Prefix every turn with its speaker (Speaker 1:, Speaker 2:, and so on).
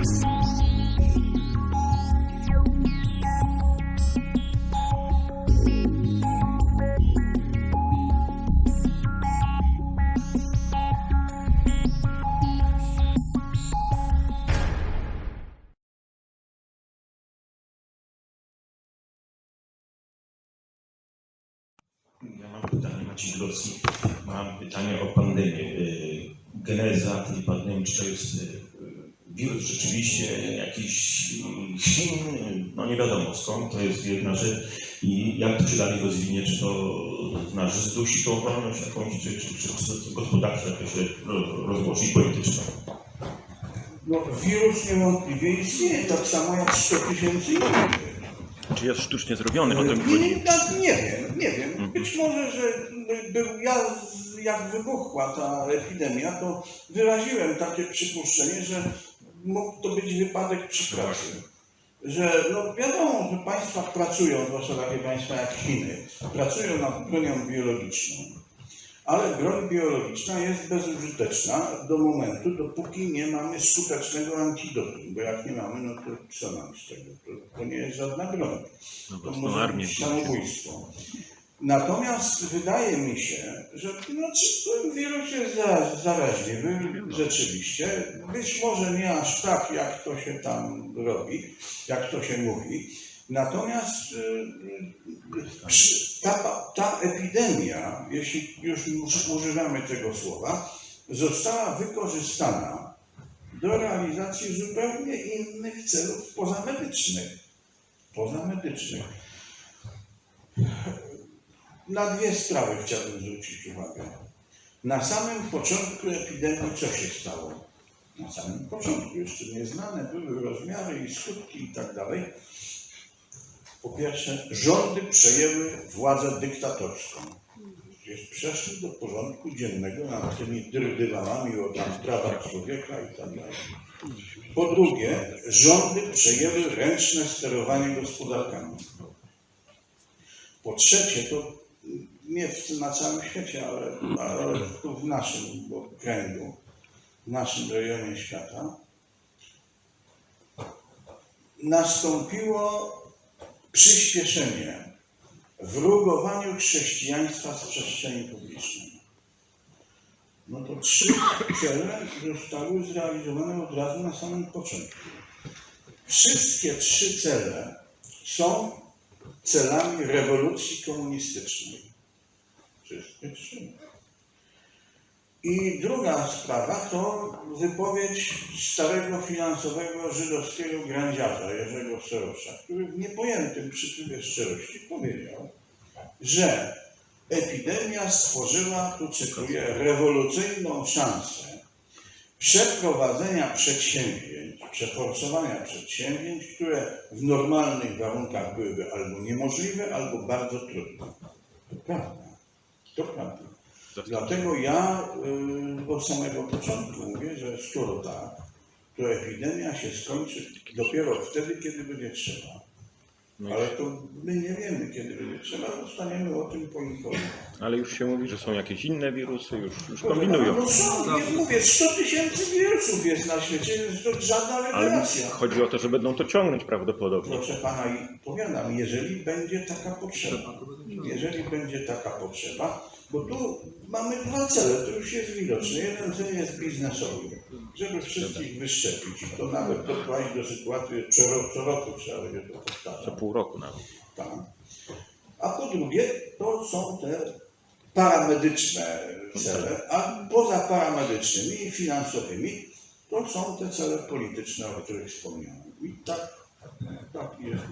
Speaker 1: Mam pytanie. Mam pytanie o pandemię. Y, Geneza tej pandemii, czy to jest y, wirus rzeczywiście jakiś Chin, no nie wiadomo skąd, to jest jedna rzecz. I jak to się dalej rozwinie, czy to znaczy zdusi tą wolność jakąś, czy, czy, czy, gospodarczo jakoś się ro- rozłoży i polityczną.
Speaker 2: No, wirus niewątpliwie istnieje, tak samo jak 100 tysięcy innych.
Speaker 1: Czy jest sztucznie zrobiony, o tym
Speaker 2: Nie,
Speaker 1: chodzi?
Speaker 2: nie, nie wiem, nie wiem. Być może, że był ja, jak wybuchła ta epidemia, to wyraziłem takie przypuszczenie, że mógł to być wypadek przy pracy. Że no wiadomo, że państwa pracują, zwłaszcza takie państwa jak Chiny, pracują nad bronią biologiczną. Ale broń biologiczna jest bezużyteczna do momentu, dopóki nie mamy skutecznego antidotum. Bo jak nie mamy, no to co nam z tego? To, to nie jest żadna broń.
Speaker 1: No
Speaker 2: To może być samobójstwo. Natomiast wydaje mi się, że znaczy, ten wirus jest za, zaraźliwy rzeczywiście. Być może nie aż tak, jak to się tam robi, jak to się mówi. Natomiast y, y, ta, ta epidemia, jeśli już używamy tego słowa, została wykorzystana do realizacji zupełnie innych celów pozamedycznych. Pozamedycznych. Na dwie sprawy chciałbym zwrócić uwagę. Na samym początku epidemii co się stało? Na samym początku jeszcze nieznane były rozmiary i skutki i tak dalej. Po pierwsze, rządy przejęły władzę dyktatorską. Gdzieś przeszły do porządku dziennego nad tymi dyrdywałami o tam prawach człowieka i tak dalej. Po drugie, rządy przejęły ręczne sterowanie gospodarkami. Po trzecie, to nie w, na całym świecie, ale, ale tu w naszym kręgu, w naszym rejonie świata, nastąpiło przyspieszenie w rugowaniu chrześcijaństwa z przestrzeni publicznej. No to trzy cele zostały zrealizowane od razu na samym początku. Wszystkie trzy cele są celami rewolucji komunistycznej. Wszystkie trzy. I druga sprawa to wypowiedź starego finansowego żydowskiego grandziarza Jerzego Sorosza, który w niepojętym przytupie szczerości powiedział, że epidemia stworzyła, tu cytuję, rewolucyjną szansę przeprowadzenia przedsięwzięć, przeforsowania przedsięwzięć, które w normalnych warunkach byłyby albo niemożliwe, albo bardzo trudne. To prawda. To prawda. Dlatego ja y, od samego początku mówię, że skoro tak, to epidemia się skończy dopiero wtedy, kiedy będzie trzeba.
Speaker 1: No
Speaker 2: Ale to my nie wiemy, kiedy będzie trzeba, zostaniemy o tym poinformowani.
Speaker 1: Ale już się mówi, że są jakieś inne wirusy, już, już
Speaker 2: Proszę
Speaker 1: kombinują.
Speaker 2: No są, nie mówię, 100 tysięcy wirusów jest na świecie, jest to żadna
Speaker 1: Ale
Speaker 2: rewelacja.
Speaker 1: chodzi o to, że będą to ciągnąć prawdopodobnie.
Speaker 2: Proszę pana, i powiadam, jeżeli będzie taka potrzeba, jeżeli będzie taka potrzeba, bo tu mamy dwa cele, to już jest widoczne. Jeden cel jest biznesowy, żeby wszystkich wyszczepić i to nawet doprowadzić do sytuacji, że co roku, trzeba będzie to
Speaker 1: Co
Speaker 2: powtarzać.
Speaker 1: pół roku nawet.
Speaker 2: Tak. A po drugie, to są te paramedyczne cele, a poza paramedycznymi i finansowymi, to są te cele polityczne, o których wspomniałem. I tak, tak jest.